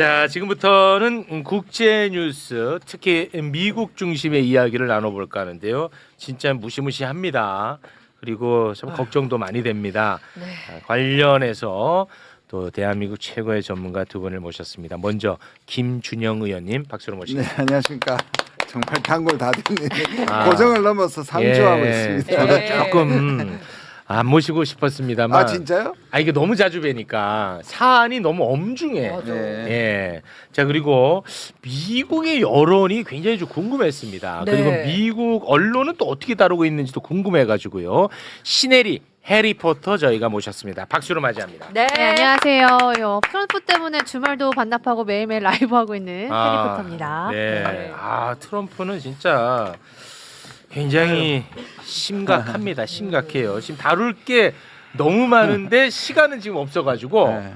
자, 지금부터는 음, 국제 뉴스, 특히 미국 중심의 이야기를 나눠볼까 하는데요. 진짜 무시무시합니다. 그리고 참 걱정도 많이 됩니다. 네. 아, 관련해서 또 대한민국 최고의 전문가 두 분을 모셨습니다. 먼저 김준영 의원님 박수로 네, 모십니다. 안녕하십니까. 정말 단골 다 됐네. 아. 고정을 넘어서 상주하고 예, 있습니다. 저도 네. 조금 안 모시고 싶었습니다만. 아 진짜요? 아 이게 너무 자주 뵈니까 사안이 너무 엄중해. 맞아. 네. 예. 자 그리고 미국의 여론이 굉장히 좀 궁금했습니다. 네. 그리고 미국 언론은 또 어떻게 다루고 있는지도 궁금해가지고요. 시네리 해리포터 저희가 모셨습니다. 박수로 맞이합니다. 네. 네, 안녕하세요. 요 트럼프 때문에 주말도 반납하고 매일매일 라이브 하고 있는 아, 해리포터입니다. 네. 네. 아 트럼프는 진짜 굉장히 심각합니다. 심각해요. 지금 다룰 게 너무 많은데 시간은 지금 없어가지고 네.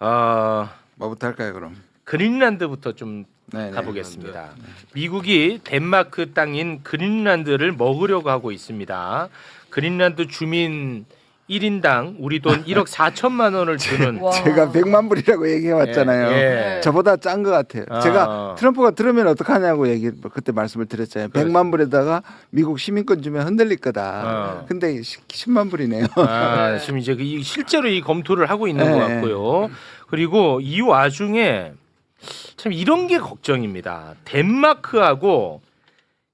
어, 뭐부터 할까요 그럼? 그린란드부터 좀 네, 네. 가보겠습니다. 미국이 덴마크 땅인 그린란드를 먹으려고 하고 있습니다. 그린란드 주민 1인당 우리 돈 1억 4천만 원을 주는 와. 제가 100만 불이라고 얘기해 왔잖아요. 예, 예. 저보다 짠 것 같아요. 아. 제가 트럼프가 들으면 어떡하냐고 얘기 그때 말씀을 드렸잖아요. 그렇죠. 100만 불에다가 미국 시민권 주면 흔들릴 거다. 어. 근데 10만 불이네요. 아, 지금 이제 그 이- 실제로 이 검토를 하고 있는 네. 것 같고요. 그리고 이 와중에 참 이런 게 걱정입니다. 덴마크하고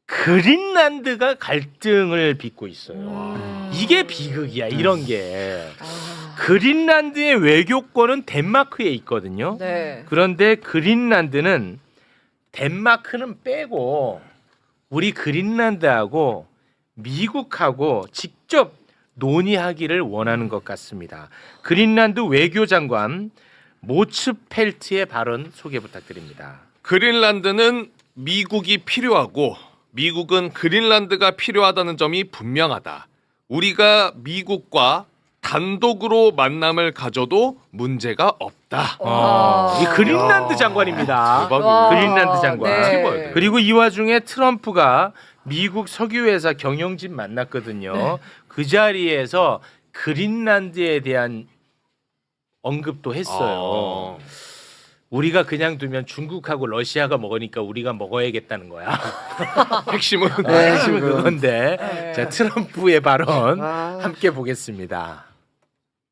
그린란드가 갈등을 빚고 있어요. 음. 이게 비극이야. 이런 게. 아. 그린란드의 외교권은 덴마크에 있거든요. 네. 그런데 그린란드는 덴마크는 빼고 우리 그린란드하고 미국하고 직접 논의하기를 원하는 것 같습니다. 그린란드 외교장관 모츠펠트의 발언 소개 부탁드립니다. 그린란드는 미국이 필요하고 미국은 그린란드가 필요하다는 점이 분명하다. 우리가 미국과 단독으로 만남을 가져도 문제가 없다. 어, 이 그린란드 장관입니다. 대박이네. 그린란드 장관. 네. 그리고 이 와중에 트럼프가 미국 석유회사 경영진 만났거든요. 네. 그 자리에서 그린란드에 대한 언급도 했어요. 어. 우리가 그냥 두면 중국하고 러시아가 먹으니까 우리가 먹어야겠다는 거야. 핵심은 네, 핵심은. 그건데 네. 자 트럼프의 발언 아. 함께 보겠습니다.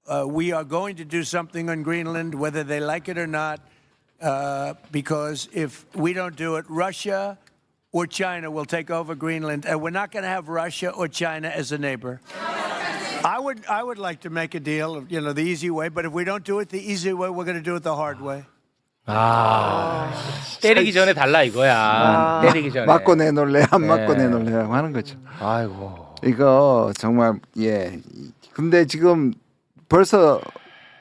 uh, we are going to do something on Greenland, whether they like it or not, uh, because if we don't do it, Russia or China will take over Greenland, and we're not going to have Russia or China as a neighbor. I would, I would like to make a deal, you know, the easy way, but if we don't do it the easy way, we're going to do it the hard way. 아, 때리기 전에 달라 이거야. 때리기 전에. 맞고 내놓을래 안 네. 맞고 내놓을래라고 하는 거죠. 아이고. 이거 정말 예. 근데 지금 벌써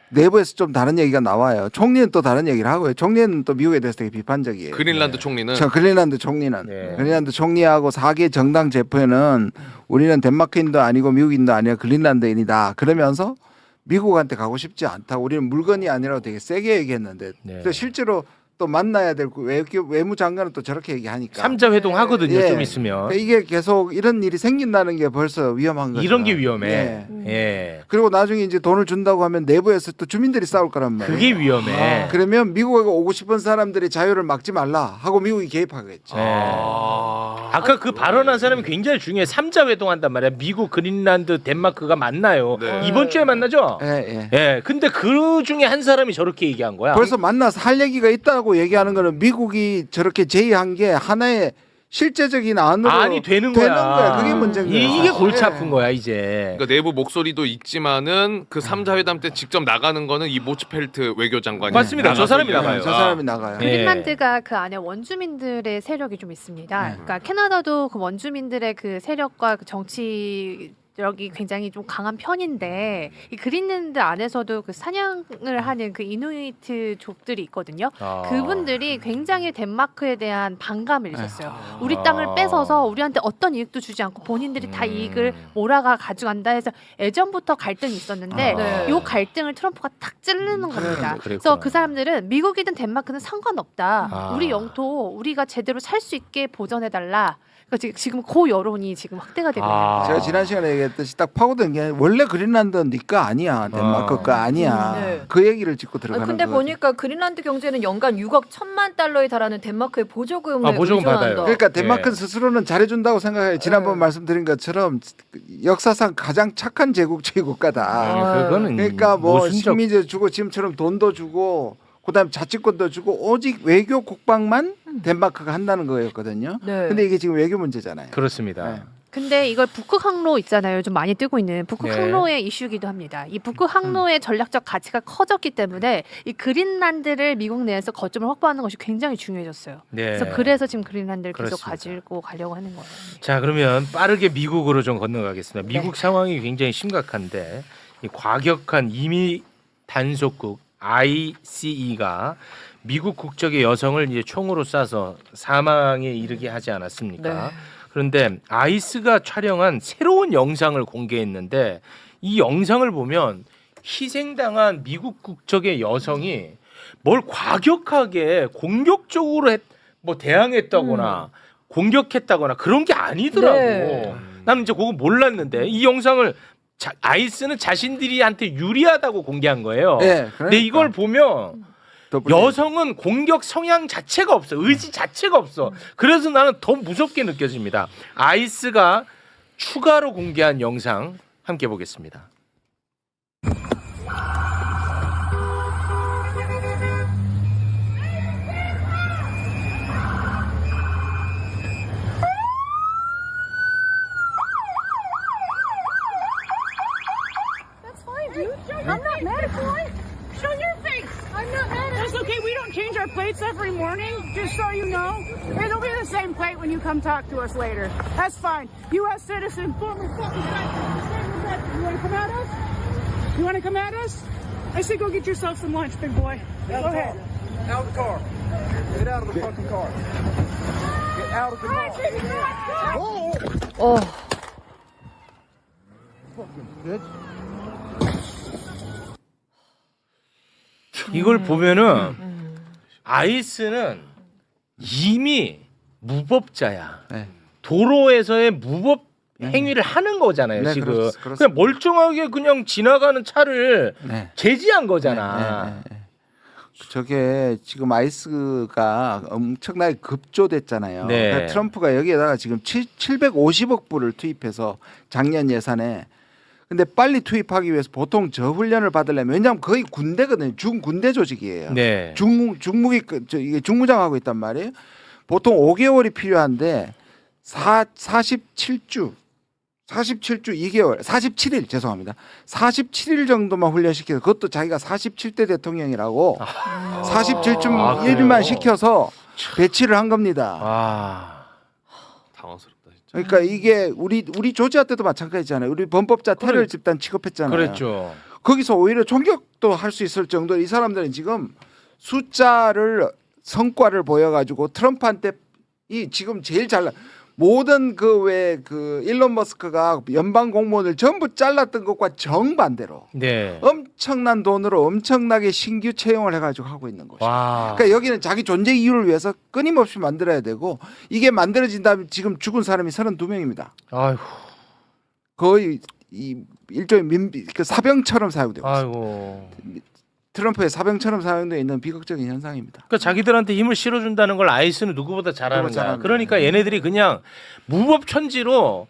내부에서 좀 다른 얘기가 나와요. 총리는 또 다른 얘기를 하고요. 총리는 또 미국에 대해서 되게 비판적이에요. 그린란드 총리는 저 그린란드 총리는 네. 그린란드 총리하고 4개 정당 제표는 우리는 덴마크인도 아니고 미국인도 아니라 그린란드인이다. 그러면서 미국한테 가고 싶지 않다. 우리는 물건이 아니라고 되게 세게 얘기했는데 네. 또 실제로 또 만나야 될그 외교 외무 장관은 또 저렇게 얘기하니까 삼자 회동 하거든요. 예. 좀 있으면. 그러니까 이게 계속 이런 일이 생긴다는 게 벌써 위험한 거죠. 이런 게 위험해. 예. 예. 그리고 나중에 이제 돈을 준다고 하면 내부에서 또 주민들이 싸울 거란 말이에요. 그게 위험해. 그러면 미국에 오고 싶은 사람들이 자유를 막지 말라 하고 미국이 개입하겠죠. 예. 아까 그 발언한 사람이 굉장히 중요해. 삼자 회동한단 말이야. 미국, 그린란드, 덴마크가 만나요. 네. 이번 주에 만나죠? 예, 예. 예. 근데 그 중에 한 사람이 저렇게 얘기한 거야. 벌써 만나서 할 얘기가 있다고 얘기하는 거는 미국이 저렇게 제의한 게 하나의 실제적인 안으로 아니 되는 거야. 그게 문제인 거야. 이- 이게 골치 예. 아픈 거야 이제. 그러니까 내부 목소리도 있지만은 그 삼자 회담 때 직접 나가는 거는 이 모츠펠트 외교장관이 맞습니다. 저 사람이 나가요. 저 거야. 사람이 나가요. 예. 그린란드가 그 안에 원주민들의 세력이 좀 있습니다. 네. 그러니까 캐나다도 그 원주민들의 그 세력과 그 정치 력이 굉장히 좀 강한 편인데 이 그린란드 안에서도 그 사냥을 하는 그 이누이트 족들이 있거든요. 아. 그분들이 굉장히 덴마크에 대한 반감을 있었어요. 아. 우리 땅을 뺏어서 우리한테 어떤 이익도 주지 않고 본인들이 다 음. 이익을 몰아가 가져간다 해서 예전부터 갈등이 있었는데 아. 네. 요 갈등을 트럼프가 탁 찌르는 겁니다. 그랬구나. 그래서 그 사람들은 미국이든 덴마크는 상관없다. 아. 우리 영토 우리가 제대로 살 수 있게 보전해 달라. 그러니까 지금 지금 그 여론이 지금 확대가 되고 있는 아. 거예요. 제가 지난 시간에 얘기했듯이 딱 파고든 게 원래 그린란드는 네가 아니야 덴마크 아. 거 아니야 음, 네. 그 얘기를 짚고 아, 들어가는 근데 거거든요. 보니까 그린란드 경제는 연간 6억 1천만 달러에 달하는 덴마크의 보조금을 아, 보조금 의존한다. 받아요. 그러니까 덴마크 예. 스스로는 잘해준다고 생각해요. 지난번 네. 말씀드린 것처럼 역사상 가장 착한 제국주의 국가다. 아, 그거는 그러니까 뭐 모순적 식민지 주고 지금처럼 돈도 주고 그다음 자치권도 주고 오직 외교 국방만 덴마크가 한다는 거였거든요. 네. 근데 이게 지금 외교 문제잖아요. 그렇습니다. 네. 근데 이걸 북극 항로 있잖아요. 요즘 많이 뜨고 있는 북극 네. 항로의 이슈기도 합니다. 이 북극 항로의 전략적 가치가 커졌기 때문에 이 그린란드를 미국 내에서 거점을 확보하는 것이 굉장히 중요해졌어요. 네. 그래서 그래서 지금 그린란드를 계속 그렇습니다. 가지고 가려고 하는 거예요. 자 그러면 빠르게 미국으로 좀 건너가겠습니다. 네. 미국 상황이 굉장히 심각한데 이 과격한 이미 단속국 ICE가 미국 국적의 여성을 이제 총으로 쏴서 사망에 이르게 하지 않았습니까? 네. 그런데 아이스가 촬영한 새로운 영상을 공개했는데 이 영상을 보면 희생당한 미국 국적의 여성이 뭘 과격하게 공격적으로 했, 뭐 대항했다거나 공격했다거나 그런 게 아니더라고. 네. 나는 이제 그거 몰랐는데 이 영상을 자, 아이스는 자신들이한테 유리하다고 공개한 거예요. 네, 근데 이걸 보면 더블 여성은 공격 성향 자체가 없어. 의지 자체가 없어. 그래서 나는 더 무섭게 느껴집니다. 아이스가 추가로 공개한 영상 함께 보겠습니다. just so you know. It'll be the same plate when you come talk to us later. That's fine. U.S. citizen, former fucking You want to come at us? You want to come at us? I say go get yourself some lunch, big boy. Go ahead. Out of the car. Get out of the fucking car. Get out of the All right, car. baby, let's go. 어, 이걸 보면은 음. 아이스는 이미 무법자야. 네. 도로에서의 무법 행위를 하는 거잖아요, 네, 지금. 그렇- 그냥 그렇습니다. 멀쩡하게 그냥 지나가는 차를 네. 제지한 거잖아. 네, 네, 네. 저게 지금 아이스가 엄청나게 급조됐잖아요. 네. 그러니까 트럼프가 여기에다가 지금 7, 750억 불을 투입해서 작년 예산에 근데 빨리 투입하기 위해서 보통 저 훈련을 받으려면 왜냐하면 거의 군대거든요. 중 군대 조직이에요. 네. 중 중무기 그- 저 이게 중무장하고 있단 말이에요. 보통 5개월이 필요한데 4 47주 47주 2개월 47일 죄송합니다. 47일 정도만 훈련시켜서 그것도 자기가 47대 대통령이라고 47주 아, 일만? 시켜서 배치를 한 겁니다. 아. 진짜. 그러니까 이게 우리 우리 조지아 때도 마찬가지잖아요. 우리 범법자 테러 그래. 집단 취급했잖아요. 그랬죠. 거기서 오히려 총격도 할 수 있을 정도로 이 사람들은 지금 숫자를 성과를 보여가지고 트럼프한테 이 지금 제일 잘나 모든 그왜그 일론 머스크가 연방 공무원을 전부 잘랐던 것과 정반대로 네. 엄청난 돈으로 엄청나게 신규 채용을 해가지고 하고 있는 것이죠. 와. 그러니까 여기는 자기 존재 이유를 위해서 끊임없이 만들어야 되고 이게 만들어진다면 지금 죽은 사람이 32명입니다. 아이고. 거의 이 일종의 민비 그 사병처럼 사용되고 있습니다. 아이고. 트럼프의 사병처럼 사용되어 있는 비극적인 현상입니다. 그러니까 자기들한테 힘을 실어준다는 걸 아이스는 누구보다 잘하는 거야. 그러니까 얘네들이 그냥 무법천지로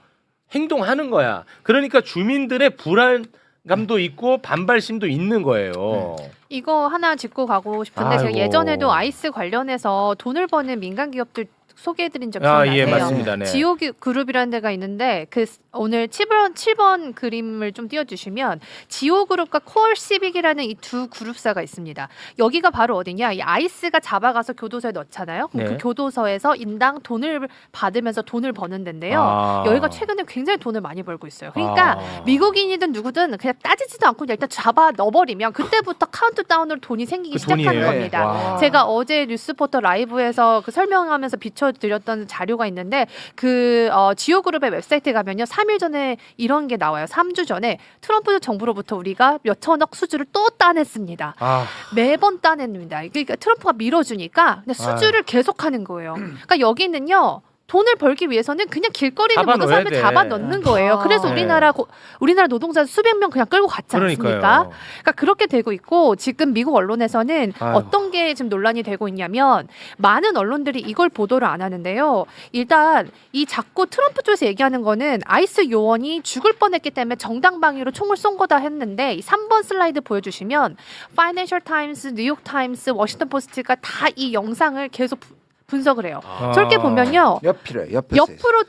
행동하는 거야. 그러니까 주민들의 불안 감도 있고 반발심도 있는 거예요. 이거 하나 짚고 가고 싶은데 제가 아이고. 예전에도 아이스 관련해서 돈을 버는 민간 기업들 소개해드린 적 아, 기억나세요? 예, 맞습니다. 네. 지오 그룹이라는 데가 있는데 그 스- 오늘 7번 7번 그림을 좀 띄워주시면 지오 그룹과 코얼 시빅이라는 이 두 그룹사가 있습니다. 여기가 바로 어디냐? 이 아이스가 잡아가서 교도소에 넣잖아요. 그럼 네. 그 교도소에서 인당 돈을 받으면서 돈을 버는 데인데요. 아. 여기가 최근에 굉장히 돈을 많이 벌고 있어요. 그러니까 아. 미국인이든 누구든 그냥 따지지도 않고 일단 잡아 넣어버리면 그때부터 카운트다운으로 돈이 생기기 그 시작하는 돈이에요? 겁니다. 와. 제가 어제 뉴스포터 라이브에서 그 설명하면서 비춰드렸던 자료가 있는데 그 어, 지오그룹의 웹사이트에 가면요. 3일 전에 이런 게 나와요. 3주 전에 트럼프 정부로부터 우리가 몇 천억 수주를 또 따냈습니다. 아, 매번 따냅니다. 그러니까 트럼프가 밀어주니까 수주를 계속하는 거예요. 그러니까 여기는요. 돈을 벌기 위해서는 그냥 길거리에 잡아 모든 사람을 돼. 잡아 넣는 거예요. 그래서 아. 우리나라 고, 우리나라 노동자 수백 명 그냥 끌고 갔지 않습니까? 그러니까요. 그러니까 그렇게 되고 있고 지금 미국 언론에서는 아유. 어떤 게 지금 논란이 되고 있냐면 많은 언론들이 이걸 보도를 안 하는데요. 일단 이 자꾸 트럼프 쪽에서 얘기하는 거는 아이스 요원이 죽을 뻔했기 때문에 정당방위로 총을 쏜 거다 했는데 이 3번 슬라이드 보여주시면 파이낸셜 타임스, 뉴욕 타임스, 워싱턴 포스트가 다 이 영상을 계속 부- 분석을 해요. 아. 저렇게 보면요. 옆이래 옆에서 옆으로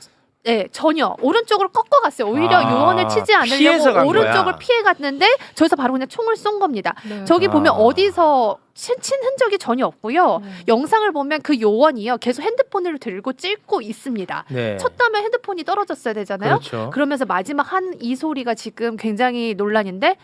네, 전혀 오른쪽으로 꺾어 갔어요. 오히려 아, 요원을 치지 않으려고 오른쪽을 거야. 피해 갔는데 저기서 바로 그냥 총을 쏜 겁니다. 네. 저기 보면 아. 어디서 친, 친 흔적이 전혀 없고요. 음. 영상을 보면 그 요원이요 계속 핸드폰을 들고 찍고 있습니다. 네. 쳤다면 핸드폰이 떨어졌어야 되잖아요. 그렇죠. 그러면서 마지막 한 이 소리가 지금 굉장히 논란인데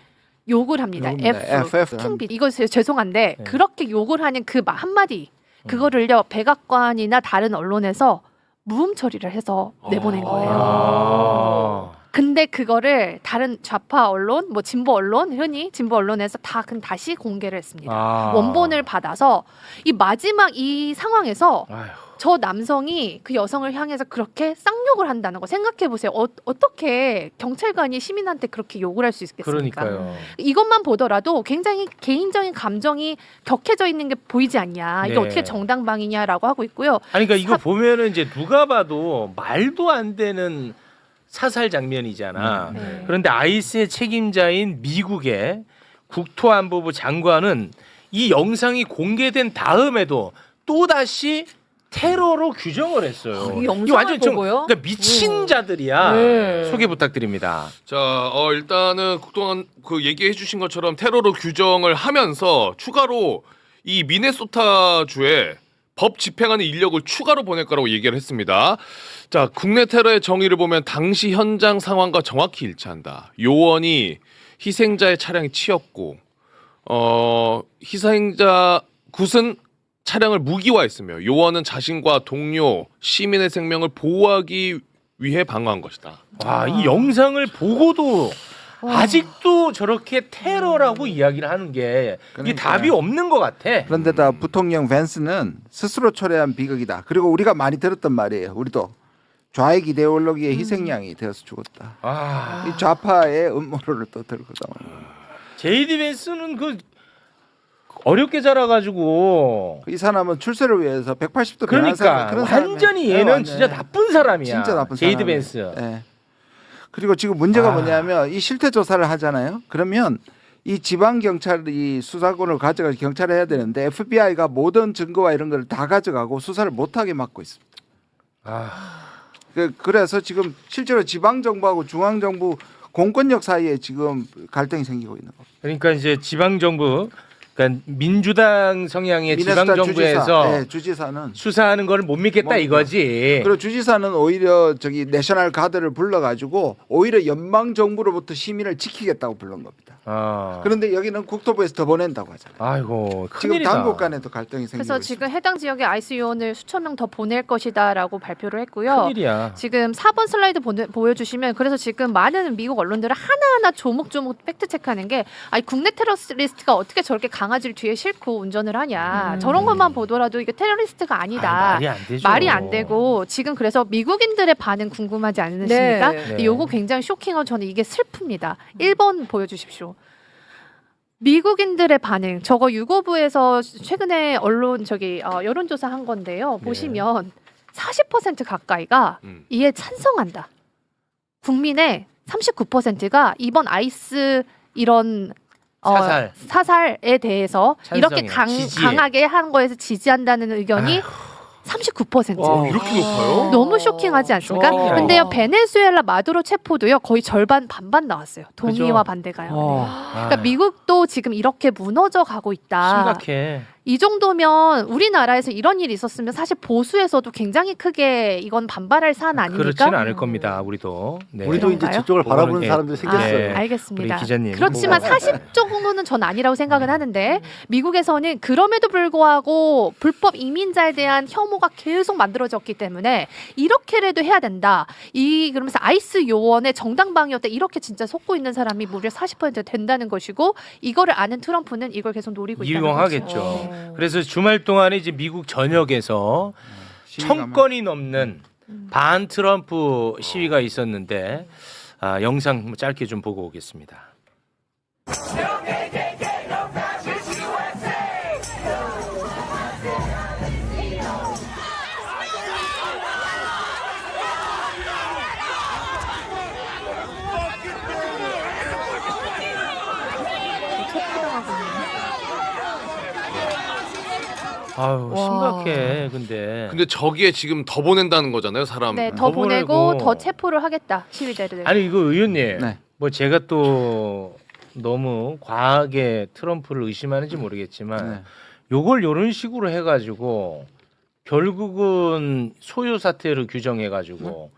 욕을 합니다. 욕입니다. F, F. 킹비 이거 제- 죄송한데 네. 그렇게 욕을 하는 그 마- 한마디 음. 그거를요 백악관이나 다른 언론에서 무음 처리를 해서 내보낸 거예요. 아. 근데 그거를 다른 좌파 언론, 뭐 진보 언론, 흔히 진보 언론에서 다 다시 공개를 했습니다. 아. 원본을 받아서 이 마지막 이 상황에서 아휴. 저 남성이 그 여성을 향해서 그렇게 쌍욕을 한다는 거 생각해 보세요. 어, 어떻게 경찰관이 시민한테 그렇게 욕을 할 수 있겠습니까? 그러니까요. 이것만 보더라도 굉장히 개인적인 감정이 격해져 있는 게 보이지 않냐. 이게 네. 어떻게 정당방위냐라고 하고 있고요. 아니 그러니까 이거 사- 보면은 이제 누가 봐도 말도 안 되는 사살 장면이잖아. 네. 그런데 아이스의 책임자인 미국의 국토안보부 장관은 이 영상이 공개된 다음에도 또 다시 테러로 규정을 했어요. 아, 이 영상을 완전 좀 보고요? 그러니까 미친 음. 자들이야. 네. 소개 부탁드립니다. 자, 어, 일단은 그동안 그 얘기해 주신 것처럼 테러로 규정을 하면서 추가로 이 미네소타 주에 법 집행하는 인력을 추가로 보낼 거라고 얘기를 했습니다. 자, 국내 테러의 정의를 보면 당시 현장 상황과 정확히 일치한다. 요원이 희생자의 차량에 치였고, 어, 희생자 굿은 차량을 무기화했으며 요원은 자신과 동료, 시민의 생명을 보호하기 위해 방어한 것이다. 와, 이 영상을 보고도 아직도 저렇게 테러라고 이야기를 하는 게 이게 그러니까요. 답이 없는 것 같아. 그런데다 부통령 벤스는 스스로 초래한 비극이다. 그리고 우리가 많이 들었던 말이에요. 우리도 좌익 이데올로기의 희생양이 되어서 죽었다. 아, 이 좌파의 음모론을 또 들거든. 제이디 벤스는 그 어렵게 자라가지고 이 사람은 출세를 위해서 180도 변한 사람, 그러니까 그런 완전히 사람이에요. 얘는 네, 진짜 네. 나쁜 사람이야. 진짜 나쁜 사람이에요. 벤스. 예. 그리고 지금 문제가 아. 뭐냐면 이 실태 조사를 하잖아요. 그러면 이 지방 경찰이 수사권을 가져가 경찰을 해야 되는데 FBI가 모든 증거와 이런 걸 다 가져가고 수사를 못하게 막고 있습니다. 아, 그- 그래서 지금 실제로 지방 정부하고 중앙 정부 공권력 사이에 지금 갈등이 생기고 있는 겁니다. 그러니까 이제 지방 정부, 그러니까 민주당 성향의 지방 미네소타 정부에서 주지사, 네, 주지사는 수사하는 거를 못 믿겠다 못 이거지. 그리고 주지사는 오히려 저기 내셔널 가드를 불러가지고 오히려 연방 정부로부터 시민을 지키겠다고 부른 겁니다. 아, 그런데 여기는 국토부에서 더 보낸다고 하잖아요. 아이고 지금 큰일이다. 당국 간에도 갈등이 생기고 그래서 있습니다. 지금 해당 지역에 아이스 요원을 수천 명 더 보낼 것이다라고 발표를 했고요. 큰일이야. 지금 4번 슬라이드 보내, 보여주시면 그래서 지금 많은 미국 언론들은 하나하나 조목조목 팩트 체크하는 게 아니 국내 테러리스트가 어떻게 저렇게 강아지를 뒤에 싣고 운전을 하냐 음. 저런 것만 보더라도 이게 테러리스트가 아니다. 아, 말이 안 되죠. 말이 안 되고 지금 그래서 미국인들의 반응 궁금하지 않으십니까? 네. 근데 요거 굉장히 쇼킹하고 저는 이게 슬픕니다. 1번 보여주십시오. 미국인들의 반응 저거 유고부에서 최근에 언론 저기 어, 여론조사 한 건데요. 네. 보시면 40% 가까이가 음. 이에 찬성한다. 국민의 39%가 이번 아이스 이런 어, 사살. 사살에 대해서 이렇게 찬성해. 강, 지지해. 강하게 한 거에서 지지한다는 의견이 39%. 와, 이렇게 높아요? 너무 쇼킹하지 않습니까? 어. 근데요 베네수엘라 마두로 체포도요 거의 절반 반반 나왔어요. 동의와 그죠. 반대가요. 아, 그러니까 미국도 지금 이렇게 무너져 가고 있다. 심각해. 이 정도면 우리나라에서 이런 일이 있었으면 사실 보수에서도 굉장히 크게 이건 반발할 사안 아닙니까? 그렇지는 않을 겁니다. 우리도. 네. 우리도 이제? 저쪽을 바라보는 네. 사람들이 생겼어요. 네. 알겠습니다. 우리 기자님. 그렇지만 40 정도는 전 아니라고 생각은 하는데 미국에서는 그럼에도 불구하고 불법 이민자에 대한 혐오가 계속 만들어졌기 때문에 이렇게라도 해야 된다. 이 그러면서 아이스 요원의 정당방위였다. 이렇게 진짜 속고 있는 사람이 무려 40% 된다는 것이고 이거를 아는 트럼프는 이걸 계속 노리고 있다는 이용하겠죠. 거죠. 그래서 주말 동안에 이제 미국 전역에서 천 건이 넘는 반 트럼프 시위가 있었는데 아, 영상 짧게 좀 보고 오겠습니다. 아유 와. 심각해 근데. 근데 저기에 지금 더 보낸다는 거잖아요, 사람. 네, 더 더 보내고 보내고. 더 체포를 하겠다 시위대를. 아니 이거 의원님 네. 뭐 제가 또 너무 과하게 트럼프를 의심하는지 모르겠지만 네. 요걸 요런 식으로 해가지고 결국은 소요 사태를 규정해가지고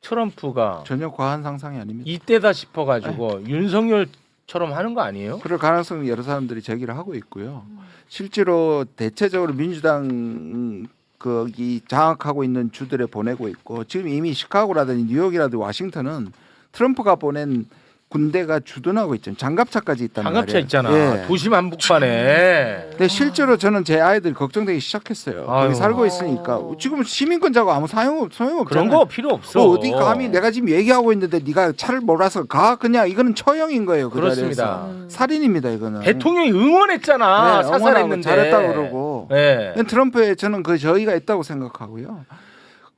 트럼프가 전혀 과한 상상이 아닙니다. 이때다 싶어가지고 윤석열 처럼 하는 거 아니에요? 그럴 가능성 여러 사람들이 제기를 하고 있고요. 실제로 대체적으로 민주당 음, 거기 장악하고 있는 주들에 보내고 있고 지금 이미 시카고라든지 뉴욕이라든지 와싱턴은 트럼프가 보낸 군대가 주둔하고 있죠. 장갑차까지 있단 장갑차 말이에요. 있잖아 예. 도심 한복판에 근데 실제로 저는 제 아이들이 걱정되기 시작했어요. 아유. 거기 살고 있으니까 지금 시민권자고 아무 사용 소용 없잖아요. 그런 거 필요 없어. 뭐 어디 감히 내가 지금 얘기하고 있는데 네가 차를 몰아서 가 그냥 이거는 처형인 거예요. 그 그렇습니다. 자리에서. 살인입니다 이거는. 대통령이 응원했잖아 네, 사살했는데 잘했다고 그러고. 네. 트럼프에 저는 그 저의가 있다고 생각하고요.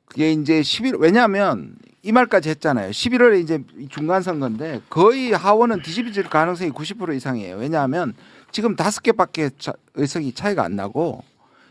그게 이제 11 왜냐하면 이 말까지 했잖아요. 11월에 이제 중간 선거인데 거의 하원은 뒤집어질 가능성이 90% 이상이에요. 왜냐하면 지금 다섯 개밖에 차- 의석이 차이가 안 나고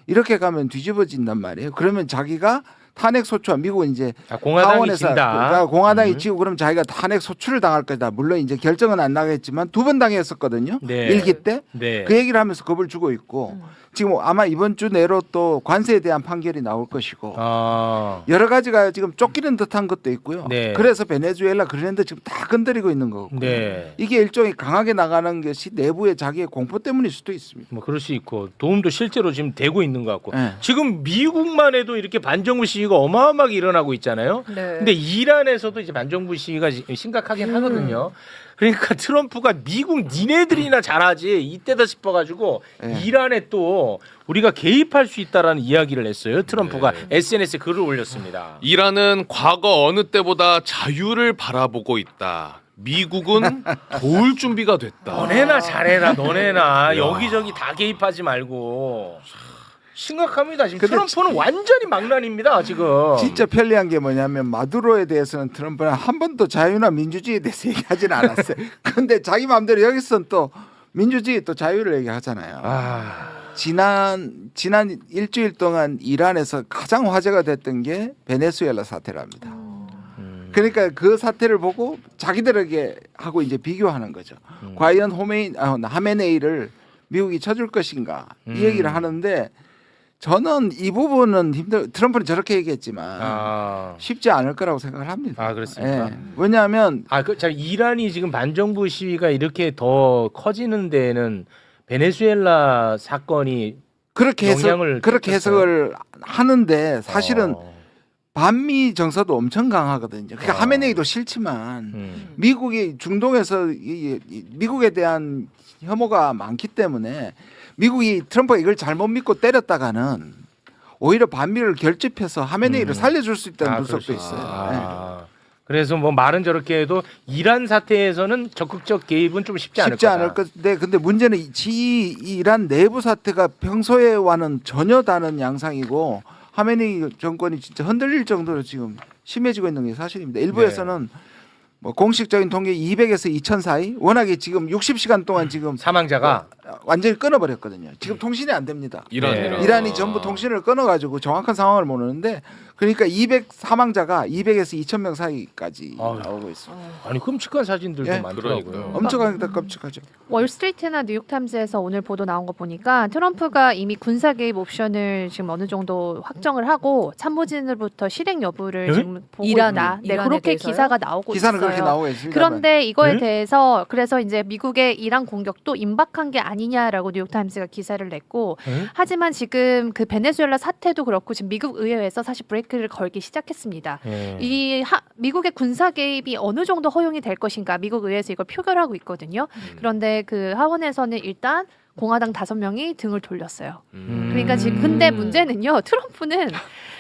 이렇게 가면 뒤집어진단 말이에요. 그러면 자기가 탄핵 소추와 미국은 이제 아, 공화당이 하원에서 진다. 그러니까 공화당이 음. 지고 그럼 자기가 탄핵 소추를 당할 거다. 물론 이제 결정은 안 나겠지만 두 번 당했었거든요. 네. 일기 때. 네. 그 얘기를 하면서 겁을 주고 있고 지금 아마 이번 주 내로 또 관세에 대한 판결이 나올 것이고 아. 여러 가지가 지금 쫓기는 듯한 것도 있고요. 네. 그래서 베네수엘라 그랜드 지금 다 건드리고 있는 거고 네. 이게 일종의 강하게 나가는 것이 내부의 자기의 공포 때문일 수도 있습니다. 뭐 그럴 수 있고 도움도 실제로 지금 되고 있는 것 같고 네. 지금 미국만 해도 이렇게 반정부 시위가 어마어마하게 일어나고 있잖아요. 네. 근데 이란에서도 이제 반정부 시위가 지- 심각하긴 음. 하거든요. 그러니까 트럼프가 미국 니네들이나 잘하지 이때다 싶어가지고 네. 이란에 또 우리가 개입할 수 있다라는 이야기를 했어요. 트럼프가 네. SNS에 글을 올렸습니다. 이란은 과거 어느 때보다 자유를 바라보고 있다. 미국은 도울 준비가 됐다. 너네나 잘해라 너네나 여기저기 다 개입하지 말고 심각합니다 지금 트럼프는 완전히 망난입니다 지금 진짜 편리한 게 뭐냐면 마두로에 대해서는 트럼프는 한 번도 자유나 민주주의에 대해서 얘기하지는 않았어요. 근데 자기 마음대로 여기서는 또 민주주의 또 자유를 얘기하잖아요. 아 지난 지난 일주일 동안 이란에서 가장 화제가 됐던 게 베네수엘라 사태랍니다. 음. 그러니까 그 사태를 보고 자기들에게 하고 이제 비교하는 거죠. 음. 과연 호메인 아, 하메네이를 미국이 쳐줄 것인가 음. 이 얘기를 하는데 저는 이 부분은 힘들. 트럼프는 저렇게 얘기했지만 아, 쉽지 않을 거라고 생각을 합니다. 아 그렇습니까? 예. 왜냐하면 아, 그, 자, 이란이 지금 반정부 시위가 이렇게 더 커지는 데에는 베네수엘라 사건이 그렇게 해석 영향을 그렇게 끼쳤어요? 해석을 하는데 사실은 어, 반미 정서도 엄청 강하거든요. 그러니까 아. 하메네이도 싫지만 음. 미국이 중동에서 이, 이, 미국에 대한 혐오가 많기 때문에 미국이 트럼프가 이걸 잘못 믿고 때렸다가는 오히려 반미를 결집해서 하메네이를 음. 살려줄 수 있다는 아, 분석도 그렇죠. 있어요. 네. 아, 그래서 뭐 말은 저렇게 해도 이란 사태에서는 적극적 개입은 좀 쉽지 않을 쉽지 거다. 않을 건데 근데 문제는 이- 지 이란 내부 사태가 평소에와는 전혀 다른 양상이고 하메네이 정권이 진짜 흔들릴 정도로 지금 심해지고 있는 게 사실입니다. 일부에서는 네. 뭐 공식적인 통계 200에서 2000 사이 워낙에 지금 60시간 동안 지금 사망자가 완전히 끊어버렸거든요. 지금 통신이 안 됩니다. 이란이랑. 네. 이란이 전부 통신을 끊어가지고 정확한 상황을 모르는데 그러니까 200 사망자가 200에서 2천 명 사이까지 아유. 나오고 있습니다. 아니 끔찍한 사진들도 예. 많더라고요. 엄청 끔찍하죠. 월스트리트나 뉴욕타임즈에서 오늘 보도 나온 거 보니까 트럼프가 이미 군사 개입 옵션을 지금 어느 정도 확정을 하고 참모진으로부터 실행 여부를 네? 지금 보고 이란- 있다. 네, 그렇게 대해서요? 기사가 나오고 기사는 있어요. 그렇게 나오고 있습니다. 그런데 이거에 네? 대해서 그래서 이제 미국의 이란 공격도 임박한 게 아니냐라고 뉴욕타임스가 기사를 냈고 네? 하지만 지금 그 베네수엘라 사태도 그렇고 지금 미국 의회에서 사실 브레이크를 걸기 시작했습니다. 예. 이 하, 미국의 군사 개입이 어느 정도 허용이 될 것인가 미국 의회에서 이걸 표결하고 있거든요. 그런데 그 하원에서는 일단 공화당 다섯 명이 등을 돌렸어요. 음. 그러니까 지금 근데 문제는요 트럼프는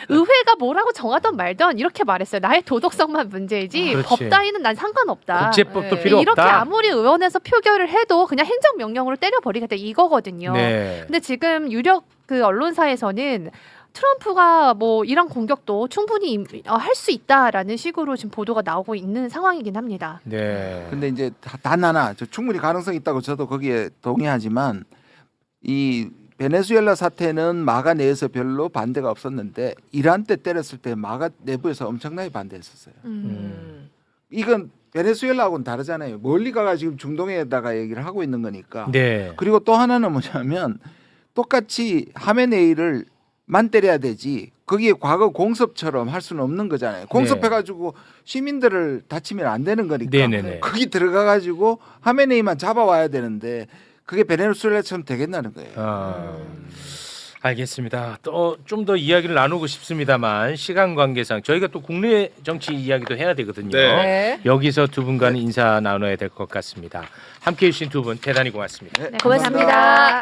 의회가 뭐라고 정하던 말던 이렇게 말했어요. 나의 도덕성만 문제이지 그렇지. 법 따위는 난 상관없다. 국제법도 네. 필요 이렇게 없다. 아무리 의원에서 표결을 해도 그냥 행정명령으로 때려버리겠다 이거거든요. 네. 근데 지금 유력 그 언론사에서는 트럼프가 뭐 이런 공격도 충분히 어, 할수 있다라는 식으로 지금 보도가 나오고 있는 상황이긴 합니다. 네. 근데 이제 다- 단 하나 저 충분히 가능성 이 있다고 저도 거기에 동의하지만 이 베네수엘라 사태는 마가 내에서 별로 반대가 없었는데 이란 때 때렸을 때 마가 내부에서 엄청나게 반대했었어요. 음. 이건 베네수엘라하고는 다르잖아요. 멀리 가가 지금 중동에다가 얘기를 하고 있는 거니까. 네. 그리고 또 하나는 뭐냐면 똑같이 하메네이를 만 때려야 되지. 거기에 과거 공섭처럼 할 수는 없는 거잖아요. 공섭해가지고 시민들을 다치면 안 되는 거니까. 네네네. 거기 들어가가지고 하메네이만 잡아와야 되는데 그게 베네수엘라처럼 되겠나는 거예요. 아, 알겠습니다. 또 좀 더 이야기를 나누고 싶습니다만 시간 관계상 저희가 또 국내 정치 이야기도 해야 되거든요. 네. 네. 여기서 두 분과는 인사 나눠야 될 것 같습니다. 함께해 주신 두 분 대단히 고맙습니다. 네, 네, 고맙습니다.